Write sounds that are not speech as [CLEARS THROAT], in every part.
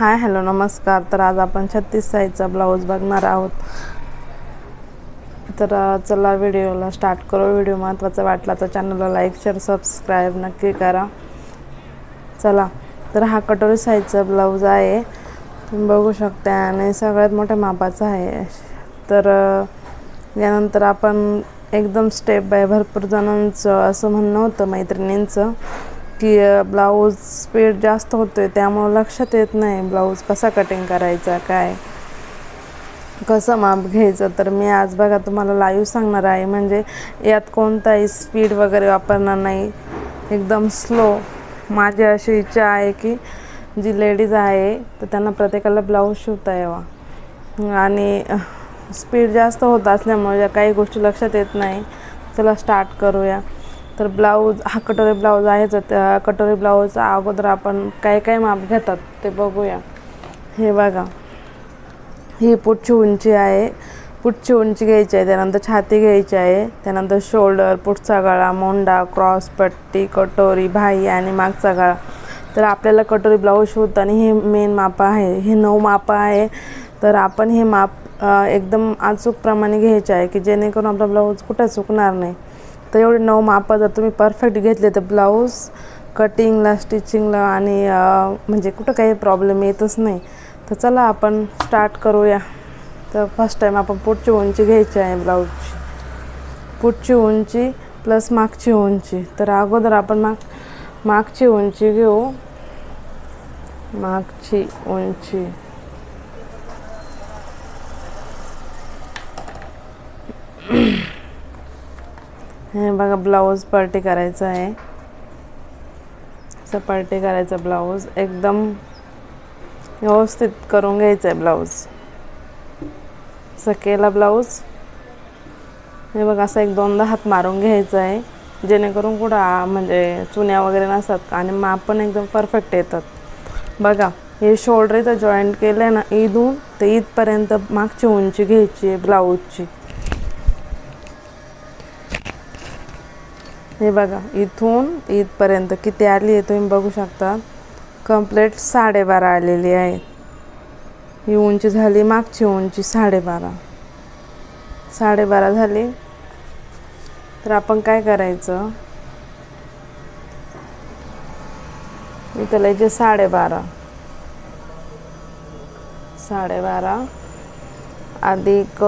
Hi hello नमस्कार. तर आज आपण छत्तीस साईजचा ब्लाऊज बघणार आहोत. तर चला व्हिडिओला स्टार्ट करू. व्हिडिओ महत्त्वाचा वाटला तर चॅनलला लाईक शेअर सबस्क्राईब नक्की करा. चला तर हा कटोरी साईजचा ब्लाऊज आहे. तुम्ही बघू शकता आणि सगळ्यात मोठ्या मापाचा आहे. तर यानंतर आपण एकदम स्टेप बाय भरपूर जणांचं असं म्हणणं होतं मैत्रिणींचं. की ब्लाऊज स्पीड जास्त होतो आहे त्यामुळं लक्षात येत नाही ब्लाऊज कसा कटिंग करायचा काय. कसं माप घ्यायचं तर मी आज बघा तुम्हाला लाईव्ह सांगणार आहे. म्हणजे यात कोणताही स्पीड वगैरे वापरणार नाही. एकदम स्लो माझी अशी इच्छा आहे की जी लेडीज आहे तर त्यांना प्रत्येकाला ब्लाऊज शिवता यावा. आणि स्पीड जास्त होत असल्यामुळे या काही गोष्टी लक्षात येत नाही चला स्टार्ट करूया. तर ब्लाऊज हा कटोरी ब्लाऊज आहेच. त्या कटोरी ब्लाऊजचा अगोदर आपण काय काय माप घेतात ते बघूया. हे बघा. ही पुढची उंची आहे. पुढची उंची घ्यायची आहे. त्यानंतर छाती घ्यायची आहे. त्यानंतर शोल्डर पुढचा गळा मोंडा क्रॉस पट्टी कटोरी भाई आणि मागचा गळा. तर आपल्याला कटोरी ब्लाऊज शिवताना हे मेन माप आहे. हे नऊ माप आहे. तर आपण हे माप एकदम अचूकप्रमाणे घ्यायचे आहे की जेणेकरून आपला ब्लाऊज कुठं चुकणार नाही. तर एवढे नऊ मापं जर तुम्ही परफेक्ट घेतले तर ब्लाऊज कटिंगला स्टिचिंगला आणि म्हणजे कुठं काही प्रॉब्लेम येतच नाही. तर चला आपण स्टार्ट करूया. तर फर्स्ट टाईम आपण पुढची उंची घ्यायची आहे ब्लाऊजची पुढची उंची प्लस मागची उंची. तर अगोदर आपण माग मागची उंची घेऊ. मागची उंची. हे बघा ब्लाऊज पार्टी करायचं आहे. असं पार्टी करायचं ब्लाऊज. एकदम व्यवस्थित करून घ्यायचं आहे ब्लाऊज. असं केला ब्लाऊज. हे बघा असं एक दोनदा हात मारून घ्यायचं आहे. जेणेकरून कुठं म्हणजे चुन्या वगैरे नसतात आणि माप पण एकदम परफेक्ट येतात. बघा हे शोल्डर इथं जॉईंट केलं आहे ना इथून ते इथपर्यंत मागची उंची घ्यायची आहे ब्लाऊजची. हे बघा इथून इथपर्यंत किती आली आहे तुम्ही बघू शकता. कंप्लेट साडेबारा आलेली आहे. ही उंची झाली मागची उंची साडेबारा. साडेबारा झाली. तर आपण काय करायचं? इथं लिहायचे साडेबारा. साडेबारा अधिक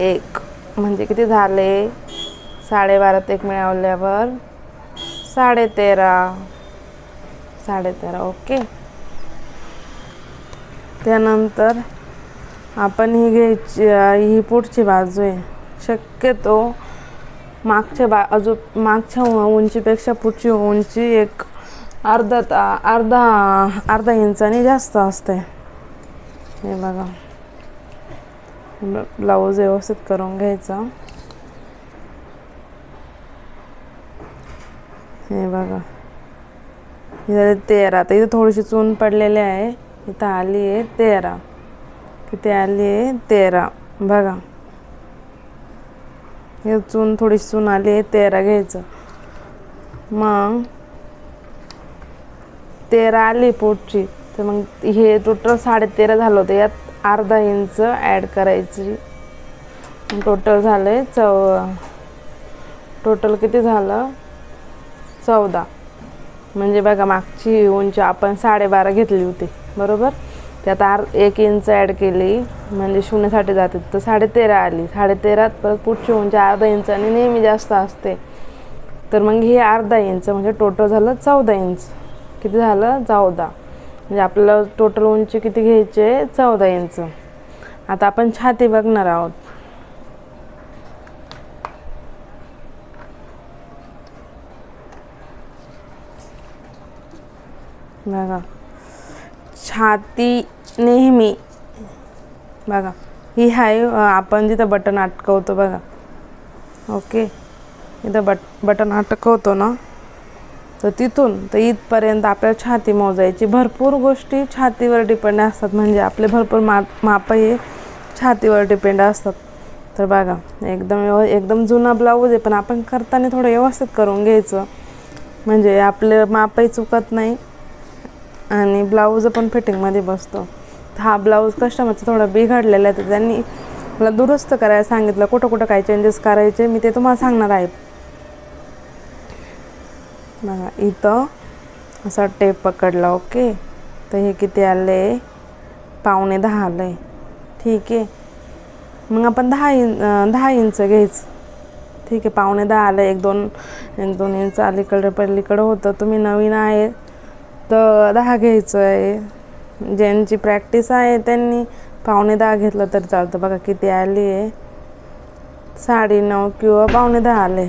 एक. म्हणजे किती झाले? साडेबारात एक मिळवल्यावर साडेतेरा साडेतेरा ओके. त्यानंतर आपण ही घ्यायची ही पुढची बाजू आहे. शक्यतो मागच्या बा अजून मागच्या उंचीपेक्षा पुढची उंची एक अर्धा ता अर्धा अर्धा इंचाने जास्त असते. हे बघा. ब्लाऊज व्यवस्थित करून घ्यायचा. हे बघा. इथं तेरा. तर इथं थोडीशी चून पडलेली आहे. इथं आली आहे तेरा. किती आली आहे तेरा. बघा. हे चून थोडीशी चून आली आहे तेरा घ्यायचं. मग तेरा आली पुढची तर मग हे टोटल साडेतेरा झालं होतं. यात अर्धा इंच ॲड करायची. टोटल झालं आहे चौ टोटल किती झालं? चौदा. म्हणजे बघा मागची उंची आपण साडेबारा घेतली होती. बरोबर? त्यात आर एक इंच ॲड केली म्हणजे शून्यसाठी जाते. तर साडेतेरा आली. साडेतेरात परत पुढची उंची अर्धा इंच आणि नेहमी जास्त असते. तर मग हे अर्धा इंच म्हणजे टोटल झालं चौदा इंच किती झालं? चौदा. म्हणजे आपल्याला टोटल उंची किती घ्यायची आहे? चौदा इंच आता आपण छाती बघणार आहोत. बघा. छाती नेहमी बघा. ही आहे आपण जिथं बटन अटकवतो बघा. ओके. इथं बट बटन अटकवतो ना? तर तिथून तर इथपर्यंत आपल्याला छाती मोजायची. भरपूर गोष्टी छातीवर डिपेंड असतात. म्हणजे आपले भरपूर मा माप हे छातीवर डिपेंड असतात. तर बघा एकदम व्यव एकदम जुना ब्लाऊज आहे पण आपण करताना थोडं व्यवस्थित करून घ्यायचं. म्हणजे आपलं मापही चुकत नाही. आणि ब्लाऊज पण फिटिंगमध्ये बसतो. हा ब्लाऊज कस्टमरचा थोडा बिघडलेला आहे तर त्यांनी मला दुरुस्त करायला सांगितलं कुठं कुठं काय चेंजेस करायचे मी ते तुम्हाला सांगणार आहे. बघा इथं असा टेप पकडला ओके? तर हे किती आले? पावणे दहा आलं. आहे ठीक आहे. मग आपण दहा इंच दहा इंच घ्यायचं. ठीक आहे पावणे दहा आलं एक दोन एक दोन इंच अलीकडं पलीकडं होतं. तुम्ही नवीन आहे तर दहा घ्यायचं आहे म्हणजे ज्यांची प्रॅक्टिस आहे त्यांनी पावणे दहा घेतलं तर चालतं. बघा किती आली आहे साडे नऊ किंवा पावणे दहा आले.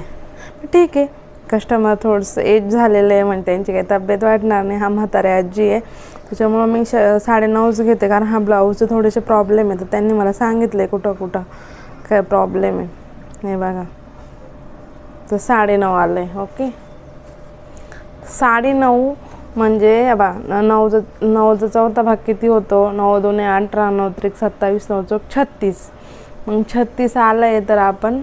ठीक आहे. कस्टमर थोडंसं एज झालेलं आहे म्हणजे त्यांची काही तब्येत वाढणार नाही. हा म्हातारे आजी आहे त्याच्यामुळं मी श साडेनऊच घेते. कारण हा ब्लाऊजचे थोडेसे प्रॉब्लेम आहे तर त्यांनी मला सांगितलं आहे कुठं कुठं काय प्रॉब्लेम आहे. हे बघा. तर साडेनऊ आलं आहे ओके. साडेनऊ म्हणजे बा नऊचा नऊचा चौथा भाग किती होतो? नऊ दोन अठरा नऊ त्रिक सत्तावीस नऊ चौक छत्तीस. मग छत्तीस आलं आहे तर आपण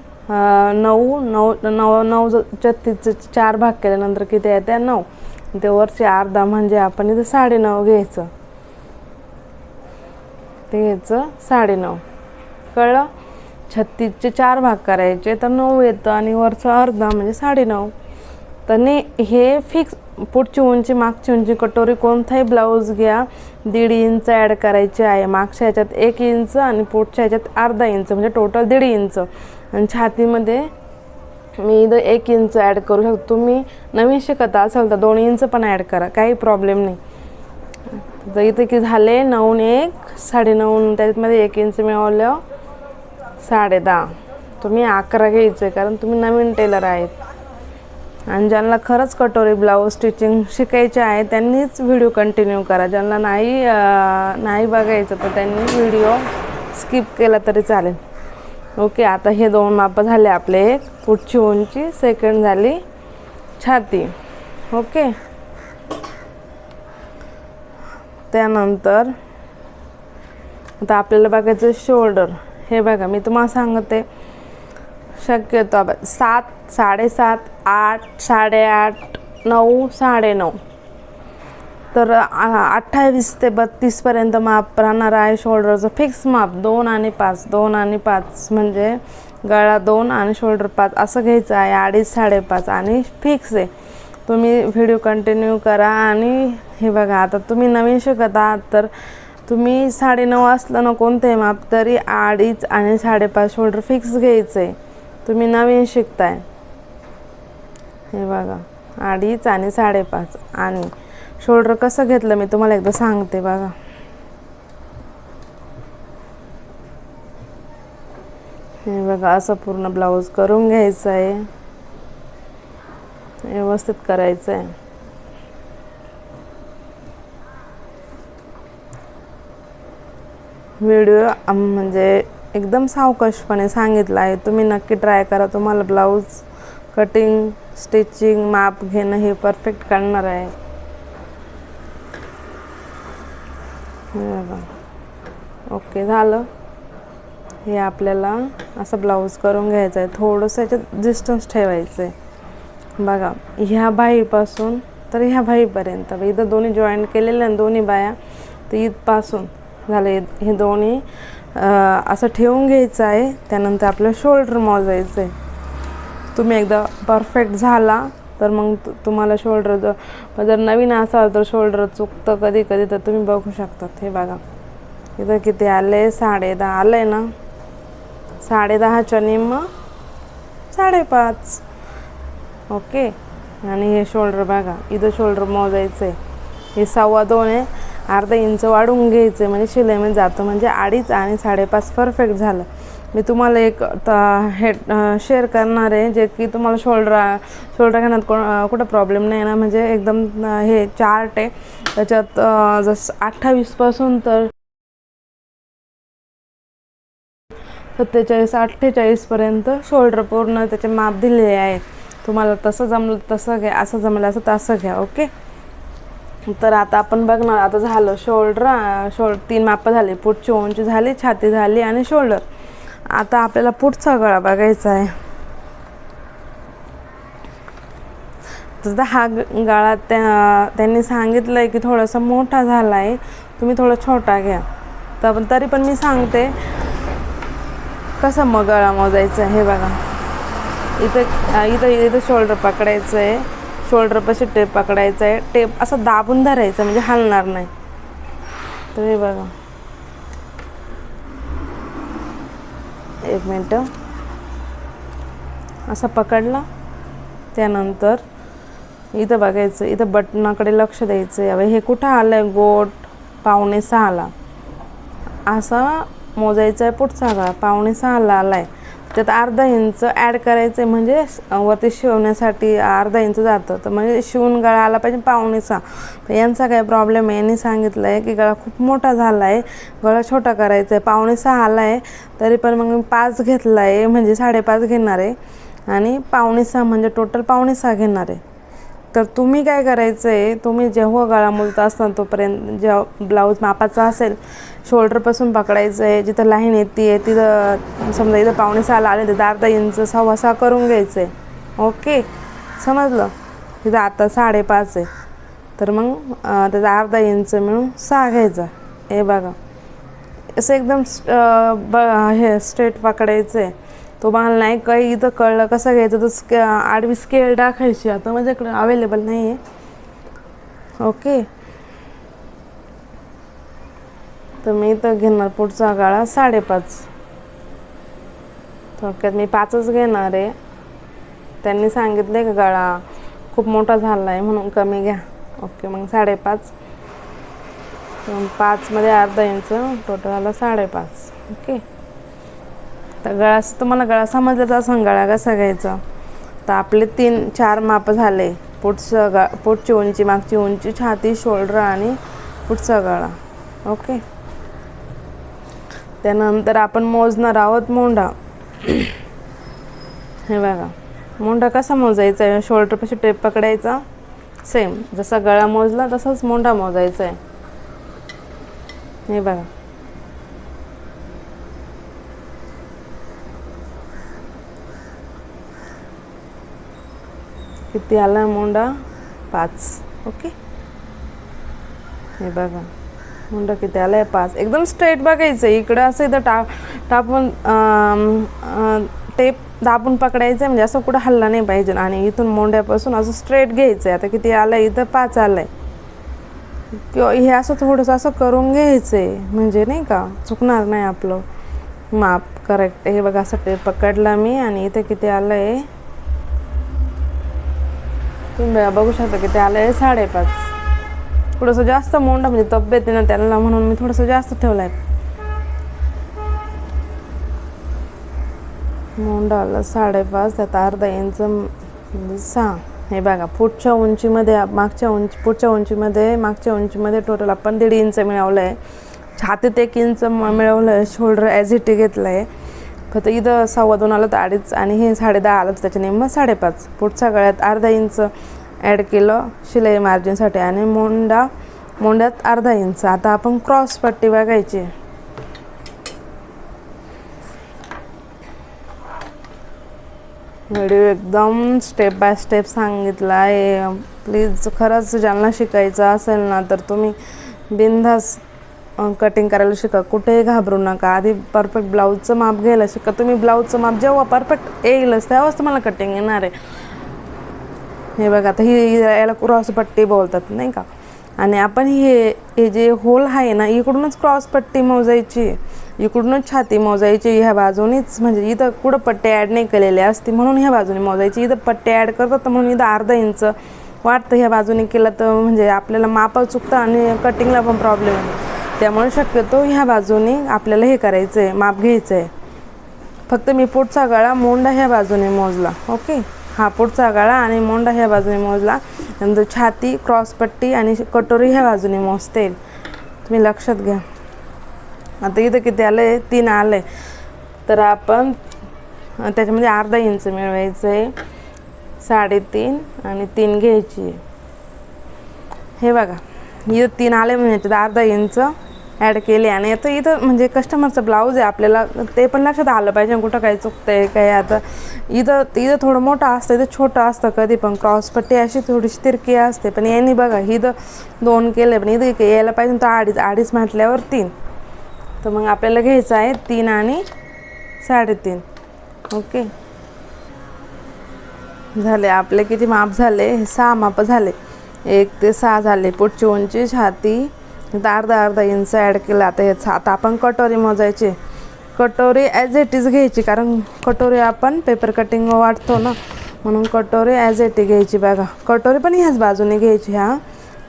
नऊ नऊ नऊ नऊ छत्तीसचे चार भाग केल्यानंतर किती आहे त्या नऊ? ते वरचे अर्धा म्हणजे आपण इथं साडेनऊ घ्यायचं. ते घ्यायचं साडेनऊ. कळलं? छत्तीसचे चार भाग करायचे तर नऊ येतं आणि वरचं अर्धा म्हणजे साडेनऊ. तर ने हे फिक्स पुढची उंची मागची उंची कटोरी कोणताही ब्लाऊज घ्या. दीड इंच ॲड करायची आहे. मागच्या ह्याच्यात एक इंच आणि पुढच्या ह्याच्यात अर्धा इंच म्हणजे टोटल दीड इंच. आणि छातीमध्ये मी इथं एक इंच ॲड करू शकतो. तुम्ही नवीन शिकत असाल तर दोन इंच पण ॲड करा. काही प्रॉब्लेम नाही. तर इथे की झाले नऊन एक साडेनऊ त्याच्यामध्ये एक इंच मिळवलं साडे दहा. तुम्ही अकरा घ्यायचं आहे कारण तुम्ही नवीन टेलर आहेत. आणि ज्यांना खरंच कटोरी ब्लाऊज स्टिचिंग शिकायचे आहे त्यांनीच व्हिडिओ कंटिन्यू करा. ज्यांना नाही नाही बघायचं तर त्यांनी व्हिडिओ स्किप केला तरी चालेल. ओके आता हे दोन मापं झाले आपले. एक पुढची उंची सेकंड झाली छाती. ओके त्यानंतर आता आपल्याला बघायचं शोल्डर हे बघा मी तुम्हाला सांगते. शक्यतो आपण सात साडेसात आठ साडेआठ नऊ साडेनऊ. तर अठ्ठावीस ते बत्तीसपर्यंत माप राहणार आहे शोल्डरचं. फिक्स माप दोन आणि पाच दोन आणि पाच म्हणजे गळा दोन आणि शोल्डर पाच. असं घ्यायचं आहे अडीच साडेपाच आणि फिक्स आहे. तुम्ही व्हिडिओ कंटिन्यू करा आणि हे बघा आता तुम्ही नवीन शिकत आहात तर तुम्ही साडेनऊ असलं ना कोणतंही माप तरी अडीच आणि साडेपाच शोल्डर फिक्स घ्यायचं आहे तुम्ही नवीन शिकताय. हे बघा अडीच आणि साडेपाच. आणि शोल्डर कसं घेतलं मी तुम्हाला एकदा सांगते बघा. हे बघा असं पूर्ण ब्लाऊज करून घ्यायचं आहे व्यवस्थित करायचं आहे व्हिडिओ म्हणजे एकदम सावकाशपणे सांगितलं आहे. तुम्ही नक्की ट्राय करा. तुम्हाला ब्लाऊज कटिंग स्टिचिंग माप घेणं हे परफेक्ट करणार आहे. ओके झालं. हे आपल्याला असं ब्लाऊज करून घ्यायचं आहे. थोडंसं याच्यात डिस्टन्स ठेवायचं आहे. बघा ह्या बाईपासून तर ह्या बाईपर्यंत. इथं दोन्ही जॉईंट केलेले आणि दोन्ही बाया तर इथपासून. झालं हे दोन्ही. असं ठेवून घ्यायचं आहे. त्यानंतर आपलं शोल्डर मोजायचं आहे. तुम्ही एकदा परफेक्ट झाला तर मग तु- तुम्हाला शोल्डर जर जर नवीन असाल तर शोल्डर चुकतं कधी कधी तर तुम्ही बघू शकतात. हे बघा. इथं किती आले साडे दहा आलं आहे ना? साडे दहाच्या निम्म साडेपाच. ओके आणि हे शोल्डर बघा. इथं शोल्डर मोजायचं आहे हे सव्वा दोन आहे. अर्धा इंच वाढून घ्यायचं आहे म्हणजे शिलाईमध्ये जातं. म्हणजे अडीच आणि साडेपाच परफेक्ट झालं. मी तुम्हाला एक त- हे शेअर करणार आहे जे की तुम्हाला शोल्डर शोल्डर घेण्यात को कुठं प्रॉब्लेम नाही ना म्हणजे एकदम हे चार्ट आहे. त्याच्यात जसं अठ्ठावीसपासून तर सत्तेचाळीस अठ्ठेचाळीसपर्यंत शोल्डर पूर्ण त्याचे माप दिलेले आहे. तुम्हाला तसं जमलं तसं घ्या असं जमलं असं तसं घ्या ओके तर आता आपण बघणार आता झालं शोल्डर शोल्ड तीन मापं झाले पुढची उंची झाली छाती झाली आणि शोल्डर आता आपल्याला पुढचा गळा बघायचा आहे. तर हा ग- गळा त्या त्यांनी सांगितलं आहे की थोडासा मोठा झाला आहे तुम्ही थोडा छोटा घ्या. तर पण तरी पण मी सांगते कसं मग गळा मोजायचा आहे हे बघा. इथं इथं इथं शोल्डर पकडायचं आहे शोल्डरपाशी टेप पकडायचा आहे टेप असं दाबून धरायचं म्हणजे हलणार नाही. तर हे बघा. एक मिनटं. असा पकडला. त्यानंतर इथं बघायचं इथं बटनाकडे लक्ष द्यायचं आहे हे कुठं आलं आहे गोट पावणे सहाला. असा मोजायचा आहे पुढचा गळा पावणे सहाला आला आहे त्यात अर्धा इंच ॲड करायचं आहे म्हणजे वरती शिवण्यासाठी अर्धा इंच जातं. तर म्हणजे शिवून गळा आला पाहिजे पाहुणेचा तर यांचा काय प्रॉब्लेम आहे. यांनी सांगितलं आहे की गळा खूप मोठा झाला आहे गळा छोटा करायचा आहे पावणे सहा आला आहे तरी पण मग मी पाच घेतला आहे म्हणजे साडेपाच घेणार. आहे आणि पावणे सहा म्हणजे टोटल पावणे सहा घेणार. आहे तर तुम्ही काय करायचं आहे तुम्ही जेव्हा गळा मुलता असताना तोपर्यंत जेव्हा ब्लाऊज मापाचा असेल शोल्डरपासून पकडायचं आहे जिथं लाईन येते आहे तिथं समजा इथं पावणे सहाला आले तर अर्धा इंच सव्वा सहा करून घ्यायचं आहे ओके समजलं? तिथं आता साडेपाच आहे. तर मग त्याचं त्याचा अर्धा इंच मिळून सहा घ्यायचा. हे बघा. असं एकदम ब हे स्ट्रेट पकडायचं आहे तो मला नाही काही इथं कळलं कसं घ्यायचं? तर स्के आडवी स्केल टाकायची. आता माझ्याकडे अवेलेबल नाही आहे ओके तर मी इथं घेणार पुढचा गाळा साडेपाच. थोडक्यात मी पाचच घेणार आहे. त्यांनी सांगितले का गाळा खूप मोठा झाला आहे म्हणून कमी घ्या. ओके मग साडेपाच. मग पाचमध्ये अर्धा इंच टोटल आला साडेपाच. ओके तर गळा तुम्हाला गळा समजलाच असं गळा कसा घ्यायचा? तर आपले तीन चार माप झाले. पुढचं गा पुढची उंची मागची उंची छाती शोल्डर आणि पुढचा गळा. ओके? त्यानंतर आपण मोजणार आहोत मोंढा [CLEARS THROAT] हे बघा. मोंढा कसा मोजायचा? आहे शोल्डरपाशी टेप पकडायचा? सेम जसा गळा मोजला तसाच मोंढा मोजायचा आहे. हे बघा. किती आला मुंडा? पाच. ओके. हे बघा. मुंडा किती आला आहे पाच. एकदम स्ट्रेट बघायचं. इकडं असं इथं टा टापून टेप दाबून पकडायचं म्हणजे असं कुठं हल्ला नाही पाहिजे. आणि इथून मोंड्यापासून असं स्ट्रेट घ्यायचं आहे आता किती आलंय? इथं पाच आलं आहे किंवा हे असं थोडंसं असं करून घ्यायचं आहे म्हणजे नाही का? चुकणार नाही आपलं. माप करेक्ट हे बघा असं टेप पकडला मी. आणि इथे किती आलं आहे तुम्ही बघू शकता की आलं आहे साडेपाच. थोडंसं जास्त मोंडा म्हणजे तब्येत आहे ना त्यांना म्हणून मी थोडंसं जास्त ठेवलं आहे मोंडाला साडेपाच त्यात अर्धा इंच म्हणजे सहा. हे बघा पुढच्या उंचीमध्ये मागच्या उंची पुढच्या उंचीमध्ये मागच्या उंचीमध्ये टोटल आपण दीड इंच मिळवलं आहे छातीत एक इंच मिळवलं आहे शोल्डर ॲज इट घेतलं आहे फक्त इथं सव्वा दोन आलं तर अडीच आणि हे साडे दहा आलं तर त्याच्या नेमकं साडेपाच. पुढच्या गळ्यात अर्धा इंच ॲड केलं शिलाई मार्जिनसाठी आणि मोंडा मोंड्यात अर्धा इंच. आता आपण क्रॉस पट्टी बघायची. व्हिडिओ एकदम स्टेप बाय स्टेप सांगितला आहे. प्लीज खरंच ज्यांना शिकायचं असेल ना तर तुम्ही बिनधास कटिंग करायला शिका. कुठेही घाबरू नका. आधी परफेक्ट ब्लाऊजचं माप घ्यायला शिका. तुम्ही ब्लाऊजचं माप जेव्हा परफेक्ट येईलच तेव्हाच तुम्हाला कटिंग येणार आहे. हे बघा आता ही याला क्रॉस पट्टी बोलतात नाही का? आणि आपण हे हे जे होल आहे ना इकडूनच क्रॉस पट्टी मोजायची. इकडूनच छाती मोजायची. ह्या बाजूनीच म्हणजे इथं कुठं पट्टे ॲड नाही केलेले असते म्हणून ह्या बाजूने मोजायची. इथं पट्टे ॲड करतात तर म्हणून इथं अर्धा इंच वाटतं. ह्या बाजूने केलं तर म्हणजे आपल्याला मापं चुकतं आणि कटिंगला पण प्रॉब्लेम आहे त्यामुळे शक्यतो ह्या बाजूने आपल्याला हे करायचं आहे माप घ्यायचं आहे फक्त मी पुढचा गळा मोंडा ह्या बाजूने मोजला ओके? हा पुढचा गळा आणि मोंडा ह्या बाजूने मोजला. नंतर छाती क्रॉसपट्टी आणि कटोरी ह्या बाजूने मोजते. तुम्ही लक्षात घ्या. आता इथं किती आलं आहे तीन आलं आहे तर आपण त्याच्यामध्ये अर्धा इंच मिळवायचं आहे साडेतीन आणि तीन घ्यायची हे बघा इथं तीन आले म्हणजे अर्धा इंच. ॲड केले आणि आता इथं म्हणजे कस्टमरचं ब्लाऊज आहे आपल्याला ते पण लक्षात आलं पाहिजे कुठं काही चुकतंय काय आता. इथं इथं थोडं मोठं असतं इथं छोटं असतं कधी पण क्रॉसपट्टी अशी थोडीशी तिरकी असते पण यांनी बघा इथं दोन केले पण इथं यायला पाहिजे तर अडीच अडीच म्हटल्यावर तीन. तर मग आपल्याला घ्यायचं आहे तीन आणि साडेतीन. ओके. झाले आपले किती माप झाले? हे सहा माप झाले. एक ते सहा झाले पुढची उंची छाती आता अर्धा अर्धा इंच ॲड केलं. आता याचा आता आपण कटोरी मोजायची. कटोरी ॲज इट इज घ्यायची कारण कटोरी आपण पेपर कटिंग वाटतो ना. म्हणून कटोरी ॲज इट घ्यायची बघा. कटोरी पण ह्याच बाजूने घ्यायची ह्या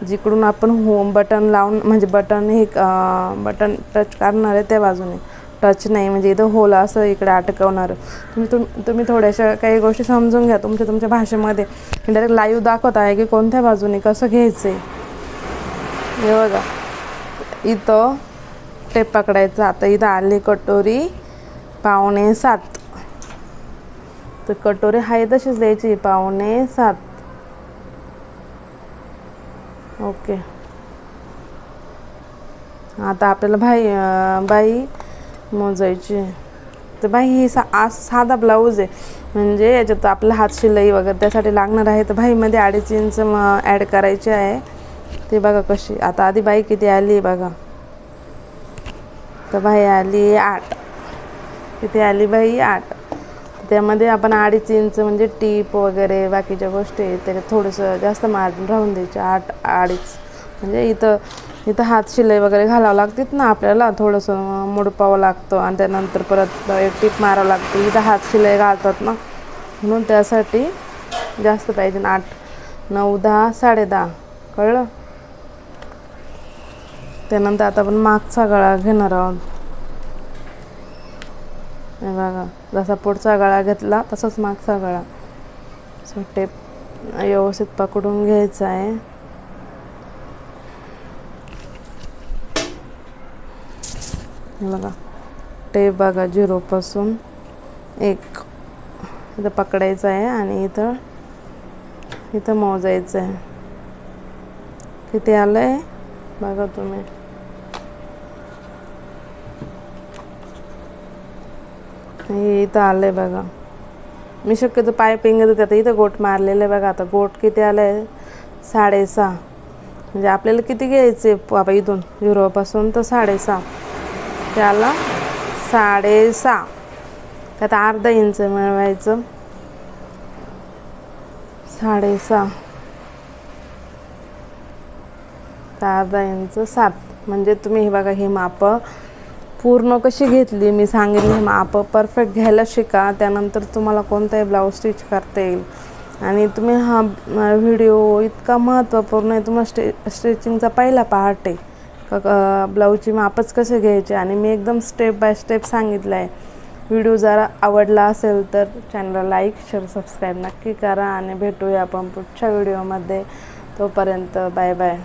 जिकडून आपण होम बटन लावून म्हणजे बटन हे बटन टच करणार आहे त्या बाजूने. टच नाही म्हणजे इथं होल असं इकडे अटकवणार. तुम्ही तुम तुम्ही थोड्याशा काही गोष्टी समजून घ्या तुमच्या तुमच्या भाषेमध्ये. डायरेक्ट लाईव्ह दाखवत आहे की कोणत्या बाजूने कसं घ्यायचं आहे हे बघा. इथं टेप पकडायचं. आता इथं आली कटोरी पावणे सात. तर कटोरी आहे तशीच द्यायची पावणे सात. ओके. आता आपल्याला भाई बाई मोजायची तर बाई ही सा आज साधा ब्लाऊज आहे. म्हणजे याच्यात आपला हात शिलाई वगैरे त्यासाठी लागणार आहे. तर बाईमध्ये अडीच इंच ॲड करायचे आहे. ते बघा कशी. आता आधी बाई किती आली बघा. तर बाई आली आठ. किती आली बाई आठ. त्यामध्ये आपण अडीच इंच म्हणजे टीप वगैरे बाकीच्या गोष्टी आहेत. त्याच्यात थोडंसं जास्त मार्जिन राहून द्यायचे. आठ अडीच. म्हणजे इथं इथं हात शिलाई वगैरे घालावं लागतात ना आपल्याला. थोडंसं मुडपावं लागतं आणि त्यानंतर परत एक टीप मारावं लागतं. इथं हात शिलाई घालतात ना. म्हणून त्यासाठी जास्त पाहिजे. आठ नऊ दहा साडे दहा. कळलं? त्यानंतर आता आपण मागचा गळा घेणार आहोत. हे बघा जसा पुढचा गळा घेतला तसाच मागचा गळा. सो टेप व्यवस्थित पकडून घ्यायचा आहे. बघा टेप बघा झिरोपासून एक इथं पकडायचं आहे आणि इथं इथं मोजायचं आहे. किती आलं आहे बघा तुम्ही. हे इथं आलंय बघा. मी शक्यतो पायपिंग देते आता इथं गोट मारलेलं आहे बघा. आता गोट किती आलं आहे साडेसहा. म्हणजे आपल्याला किती घ्यायचे बाबा इथून युरोपासून तर साडेसहा. त्याला साडेसहा. त्यात अर्धा इंच मिळवायचं. साडेसहा. तर अर्धा इंच सात. म्हणजे तुम्ही हे बघा हे मापं पूर्ण कशी घेतली? मी सांगितली माप परफेक्ट घ्यायला शिका त्यानंतर तुम्हाला कोणताही ब्लाऊज स्टिच करता येईल. आणि तुम्ही हा व्हिडिओ इतका महत्त्वपूर्ण आहे. तुम्हाला स्टे स्टिचिंगचा पहिला पार्ट आहे. का ब्लाऊजची मापच कसे घ्यायचे? आणि मी एकदम स्टेप बाय स्टेप सांगितलं आहे व्हिडिओ जरा आवडला असेल तर चॅनलला लाईक शेअर सबस्क्राईब नक्की करा. आणि भेटूया आपण पुढच्या व्हिडिओमध्ये तोपर्यंत बाय बाय